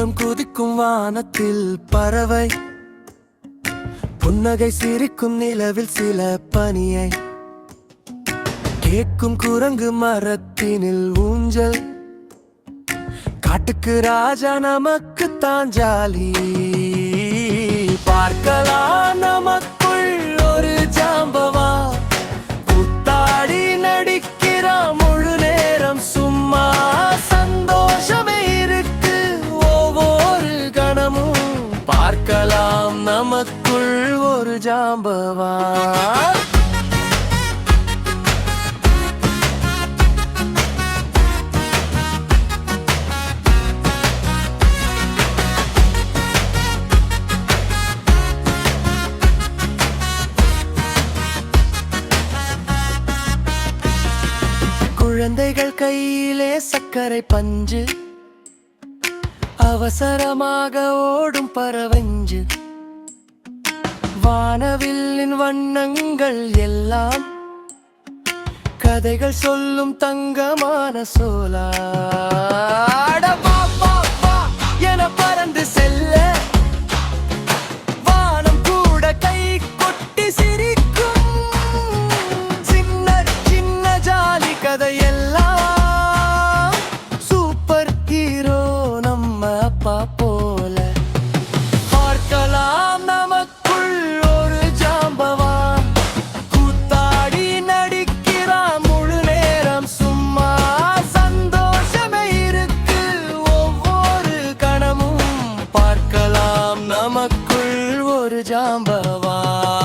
உள்ளம் குதிக்கும் வானத்தில் பறவை. புன்னகை சிரிக்கும் நிலவில் சில பனியை. கேட்கும் குரங்கு மரத்தினில் ஊஞ்சல். காட்டுக்கு ராஜா நமக்கு தான் ஜாலி. பார்க்கலாம் நமக்குள் ஒரு ஜாம்பவா குழந்தைகள் கையிலே சர்க்கரை பஞ்சு. அவசரமாக ஓடும் பறவஞ்சு வானவில்லின் வண்ணங்கள் எல்லாம் கதைகள் சொல்லும் தங்கமான சோலா நமக்குள் ஒரு ஜாம்பவான்